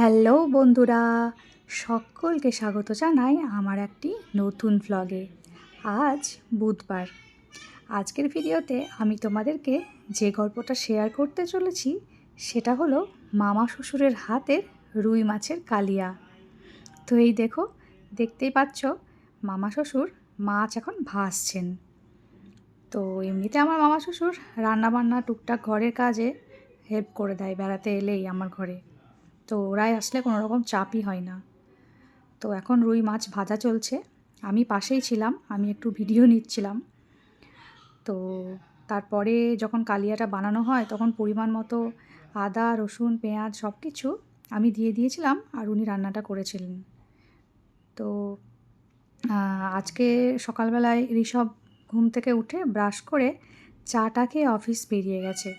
Hello বন্ধুরা, সকলকে স্বাগত জানাই আমার একটি নতুন ভ্লগে আজ বুধবার। আজকের ভিডিওতে আমি তোমাদেরকে যে গল্পটা শেয়ার করতে চলেছি, সেটা হলো মামা শ্বশুরের হাতের রুই মাছের কালিয়া। তো এই দেখো, দেখতেই পাচ্ছ, মামা শ্বশুর মাছ এখন ভাসছেন। তো এমনিতে আমার মামা শ্বশুর রান্নাবান্না টুকটাক ঘরের কাজে হেল্প করে দেয় বেড়াতে এলেই আমার ঘরে। তো ওরাই আসলে কোনো রকম চাপই হয় না। তো এখন রুই মাছ ভাজা চলছে। আমি পাশেই ছিলাম, আমি একটু ভিডিও নিচ্ছিলাম। তো তারপরে যখন কালিয়াটা বানানো হয়, তখন পরিমাণ মতো আদা, রসুন, পেঁয়াজ সব কিছু আমি দিয়ে দিয়েছিলাম আর উনি রান্নাটা করেছিলেন। তো আজকে সকালবেলায় ঋষভ ঘুম থেকে উঠে ব্রাশ করে চাটা খেয়ে অফিস বেরিয়ে গেছে।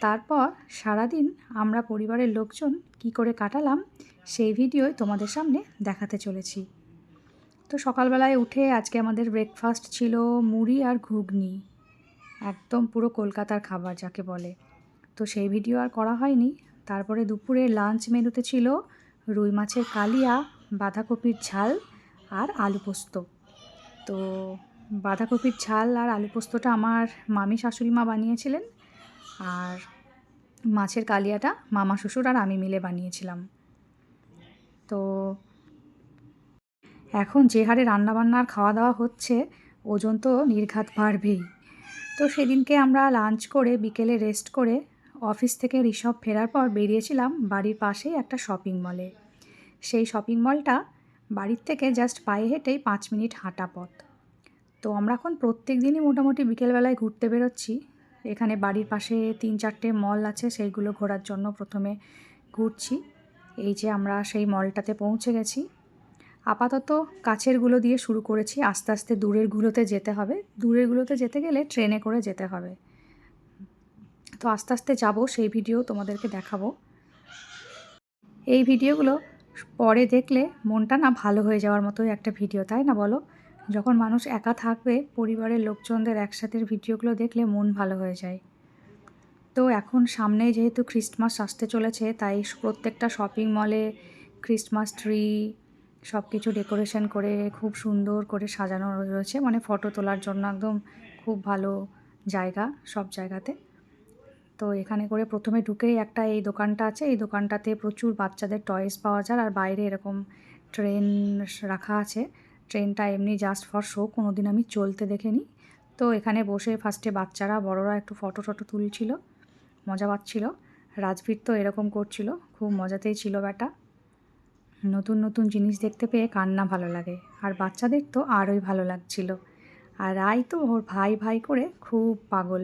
তারপর সারাদিন আমরা পরিবারের লোকজন কি করে কাটালাম সেই ভিডিওই তোমাদের সামনে দেখাতে চলেছি। তো সকালবেলায় উঠে আজকে আমাদের ব্রেকফাস্ট ছিল মুড়ি আর ঘুগনি। একদম পুরো কলকাতার খাবার যাকে বলে। তো সেই ভিডিও আর করা হয়নি। তারপরে দুপুরে লাঞ্চ মেনুতে ছিল রুই মাছের কালিয়া, বাঁধাকপির ঝাল আর আলু পোস্ত। তো বাঁধাকপির ঝাল আর আলু পোস্তটা আমার মামি শাশুড়ি মা বানিয়েছিলেন। আর মাছের কালিয়াটা মামা শ্বশুর আর আমি মিলে বানিয়েছিলাম। তো এখন যে হারে রান্নাবান্নার খাওয়া দাওয়া হচ্ছে, ওজন তো নির্ঘাত বাড়বেই। তো সেদিনকে আমরা লাঞ্চ করে বিকেলে রেস্ট করে অফিস থেকে ঋষভ ফেরার পর বেরিয়েছিলাম বাড়ির পাশেই একটা শপিং মলে সেই শপিং মলটা বাড়ির থেকে জাস্ট পায়ে হেঁটেই পাঁচ মিনিট হাঁটা পথ। তো আমরা এখন প্রত্যেক দিনই মোটামুটি বিকেলবেলায় ঘুরতে বেরোচ্ছি এখানে বাড়ির পাশে তিন চারটে মল আছে, সেইগুলো ঘোরার জন্য প্রথমে ঘুরছি। এই যে আমরা সেই মলটাতে পৌঁছে গেছি। আপাতত কাছেরগুলো দিয়ে শুরু করেছি, আস্তে আস্তে দূরেরগুলোতে যেতে হবে। দূরেরগুলোতে যেতে গেলে ট্রেনে করে যেতে হবে। তো আস্তে আস্তে যাব, সেই ভিডিও তোমাদেরকে দেখাবো। এই ভিডিওগুলো পরে দেখলে মনটা না ভালো হয়ে যাওয়ার মতোই একটা ভিডিও, তাই না বলো? যখন মানুষ একা থাকবে, পরিবারের লোকজনদের একসাথে ভিডিওগুলো দেখলে মন ভালো হয়ে যায়। তো এখন সামনে যেহেতু খ্রিস্টমাস আসতে চলেছে, তাই প্রত্যেকটা শপিং মলে ক্রিসমাস ট্রি সব কিছু ডেকোরেশন করে, খুব সুন্দর করে সাজানো রয়েছে। মানে ফটো তোলার জন্য একদম খুব ভালো জায়গা সব জায়গাতে। তো এখানে করে প্রথমে ঢুকেই একটা এই দোকানটা আছে। এই দোকানটাতে প্রচুর বাচ্চাদের টয়েস পাওয়া যায় আর বাইরে এরকম ট্রেন রাখা আছে। ট্রেনটা এমনি জাস্ট ফর শো কোনো দিন আমি চলতে দেখিনি। তো এখানে বসে ফার্স্টে বাচ্চারা, বড়রা একটু ফটো টটো তুলছিল, মজা পাচ্ছিল। রাজবীর তো এরকম করছিল, খুব মজাতেই ছিল ব্যাটা। নতুন নতুন জিনিস দেখতে পেয়ে কান্না ভালো লাগে, আর বাচ্চাদের তো আরোই ভালো লাগছিল। আর রাই তো ওর ভাই ভাই করে খুব পাগল।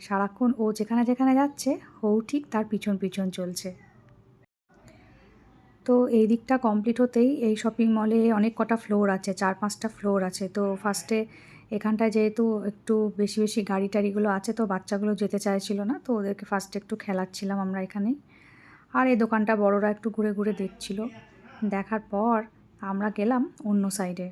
সারাক্ষণ ও যেখানে যেখানে যাচ্ছে ও ঠিক তার পিছন পিছন চলছে। তো এই দিকটা কমপ্লিট হতেই এই শপিং মলে অনেক কটা ফ্লোর আছে, চার পাঁচটা ফ্লোর আছে। তো ফার্স্টে এখানটায় যেহেতু একটু বেশি বেশি গাড়ি টাড়িগুলো আছে, তো বাচ্চাগুলো যেতে চাইছিল না, তো ওদেরকে ফার্স্টে একটু খেলাচ্ছিলাম আমরা এখানেই আর এই দোকানটা বড়রা একটু ঘুরে ঘুরে দেখছিল। দেখার পর আমরা গেলাম অন্য সাইডে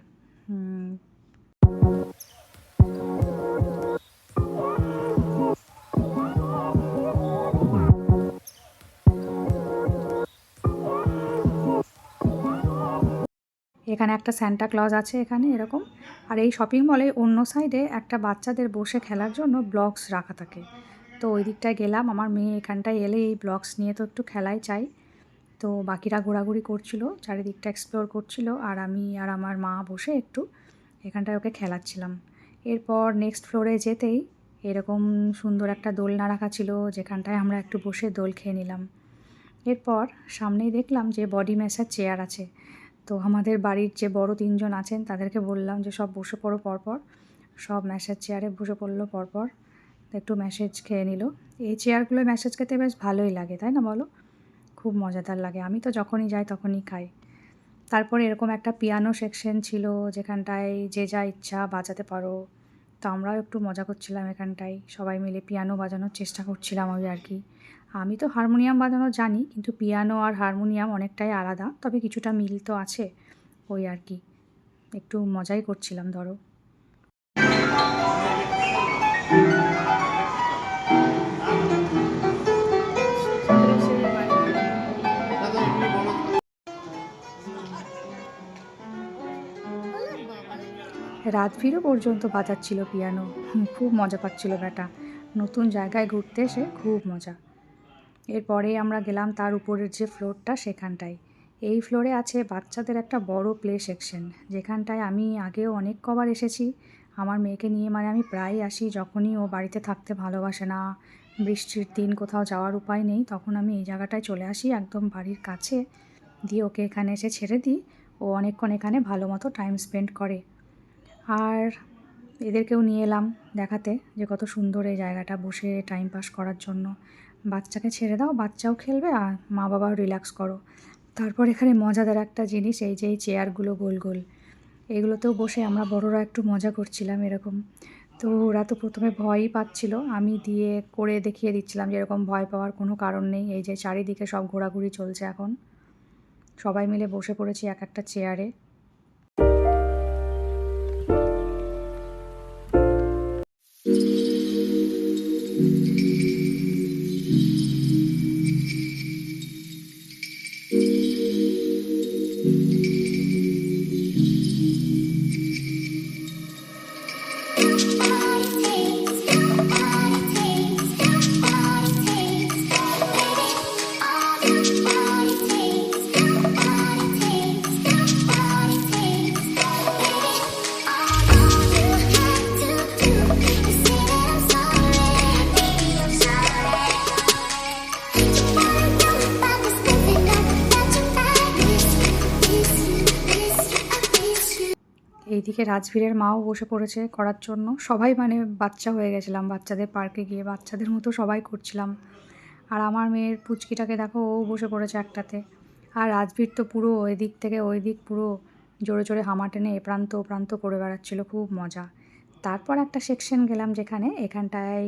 এখানে একটা স্যান্টা ক্লজ আছে এখানে, এরকম। আর এই শপিং মলে অন্য সাইডে একটা বাচ্চাদের বসে খেলার জন্য ব্লকস রাখা থাকে। তো ওই দিকটায় গেলাম, আমার মেয়ে এখানটায় এলে এই ব্লকস নিয়ে তো একটু খেলাই চাই। তো বাকিরা ঘোরাঘুরি করছিল, চারিদিকটা এক্সপ্লোর করছিল, আর আমি আর আমার মা বসে একটু এখানটায় ওকে খেলাচ্ছিলাম। এরপর নেক্সট ফ্লোরে যেতেই এরকম সুন্দর একটা দোলনা রাখা ছিল, যেখানটায় আমরা একটু বসে দোল খেয়ে নিলাম। এরপর সামনেই দেখলাম যে বডি ম্যাসাজ চেয়ার আছে। তো আমাদের বাড়ির যে বড় তিনজন আছেন, তাদেরকে বললাম যে সব বসে পড়ো পরপর। সব ম্যাসেজ চেয়ারে বসে পড়ল পরপর। একটু ম্যাসেজ খেয়ে নিল। এই চেয়ারগুলো ম্যাসেজ খেতে বেশ ভালোই লাগে, তাই না বলো? খুব মজাদার লাগে। আমি তো যখনই যাই তখনই খাই। তারপরে এরকম একটা পিয়ানো সেকশন ছিল যেখানটায় যে যা ইচ্ছা বাজাতে পারো। তো আমরাও একটু মজা করছিলাম এখানটায়। সবাই মিলে পিয়ানো বাজানোর চেষ্টা করছিলাম ওই আর কি। আমি তো হারমোনিয়াম বাজানো জানি, কিন্তু পিয়ানো আর হারমোনিয়াম অনেকটাই আলাদা, তবে কিছুটা মিল তো আছে ওই আর কি। একটু মজাই করছিলাম, ধরো। রাত ফিরো পর্যন্ত বাজাচ্ছিল পিয়ানো। খুব মজা পাচ্ছিল বেটা নতুন জায়গায় ঘুরতে এসে খুব মজা। এরপরে আমরা গেলাম তার উপরের যে ফ্লোরটা সেখানটায়। এই ফ্লোরে আছে বাচ্চাদের একটা বড় প্লে সেকশন, যেখানটায় আমি আগেও অনেক কবার এসেছি। আমার মেয়েকে নিয়ে মানে আমি প্রায় আসি যখনই ও বাড়িতে থাকতে ভালোবাসে না, বৃষ্টির দিন কোথাও যাওয়ার উপায় নেই, তখন আমি এই জায়গাটায় চলে আসি একদম বাড়ির কাছে। দিয়ে ওকে এখানে এসে ছেড়ে দিই, ও অনেকক্ষণ এখানে ভালো মতো টাইম স্পেন্ড করে। আর এদেরকেও নিয়ে এলাম দেখাতে যে কত সুন্দর এই জায়গাটা বসে টাইম পাস করার জন্য। বাচ্চাকে ছেড়ে দাও, বাচ্চাও খেলবে আর মা বাবাও রিল্যাক্স করো। তারপর এখানে মজাদার একটা জিনিস, এই যে এই চেয়ারগুলো গোল গোল। এগুলোতেও বসে আমরা বড়রা একটু মজা করছিলাম এরকম। তো ওরা তো প্রথমে ভয়ই পাচ্ছিল, আমি দিয়ে করে দেখিয়ে দিচ্ছিলাম যে এরকম ভয় পাওয়ার কোনো কারণ নেই। এই যে চারিদিকে সব ঘোরাঘুরি চলছে এখন। সবাই মিলে বসে পড়েছি এক একটা চেয়ারে এইদিকে রাজবীরের মাও বসে পড়েছে করার জন্য। সবাই মানে বাচ্চা হয়ে গেছিলাম, বাচ্চাদের পার্কে গিয়ে বাচ্চাদের মতো সবাই করছিলাম। আর আমার মেয়ের পুচকিটাকে দেখো, ও বসে পড়েছে একটাতে। আর রাজবীর তো পুরো ওই দিক থেকে ওই দিক পুরো জোরে জোরে হামা টেনে এ প্রান্ত ও প্রান্ত করে বেড়াচ্ছিল, খুব মজা। তারপর একটা সেকশন গেলাম যেখানে, এখানটায়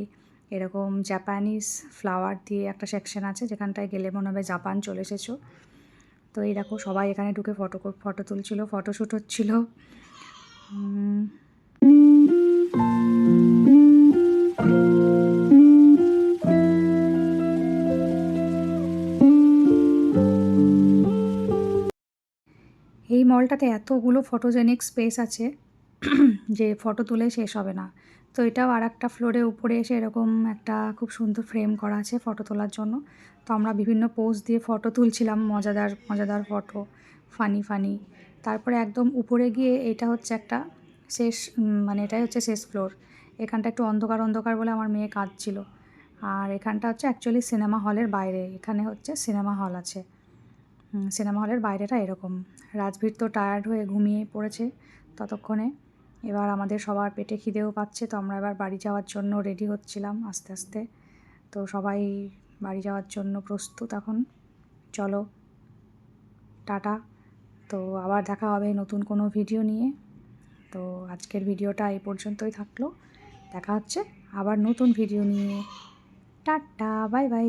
এরকম জাপানিজ ফ্লাওয়ার দিয়ে একটা সেকশন আছে, যেখানটায় গেলে মনে হবে জাপান চলে এসেছ। তো এই দেখো, সবাই এখানে ঢুকে ফটো ফটো তুলছিল ফটোশ্যুট হচ্ছিল। এই মলটাতে এতগুলো ফটোজেনিক স্পেস আছে যে ফটো তুলে শেষ হবে না। তো এটাও আর একটা ফ্লোরে উপরে এসে এরকম একটা খুব সুন্দর ফ্রেম করা আছে ফটো তোলার জন্য। তো আমরা বিভিন্ন পোজ দিয়ে ফটো তুলছিলাম, মজাদার মজাদার ফটো ফানি ফানি তারপরে একদম উপরে গিয়ে এটা হচ্ছে একটা শেষ মানে এটাই হচ্ছে শেষ ফ্লোর এখানটা একটু অন্ধকার অন্ধকার বলে আমার মেয়ে কাঁদছিল। আর এখানটা হচ্ছে অ্যাকচুয়ালি সিনেমা হলের বাইরে, এখানে হচ্ছে সিনেমা হল আছে। সিনেমা হলের বাইরেটা এরকম। রাজবীর তো টায়ার্ড হয়ে ঘুমিয়ে পড়েছে ততক্ষণে। এবার আমাদের সবার পেটে খিদেও পাচ্ছে, তো আমরা এবার বাড়ি যাওয়ার জন্য রেডি হচ্ছিলাম আস্তে আস্তে। তো সবাই বাড়ি যাওয়ার জন্য প্রস্তুত এখন। চলো, টাটা। তো আবার দেখা হবে নতুন কোনো ভিডিও নিয়ে। তো আজকের ভিডিওটা এই পর্যন্তই থাকল। দেখা হচ্ছে আবার নতুন ভিডিও নিয়ে। Tata bye bye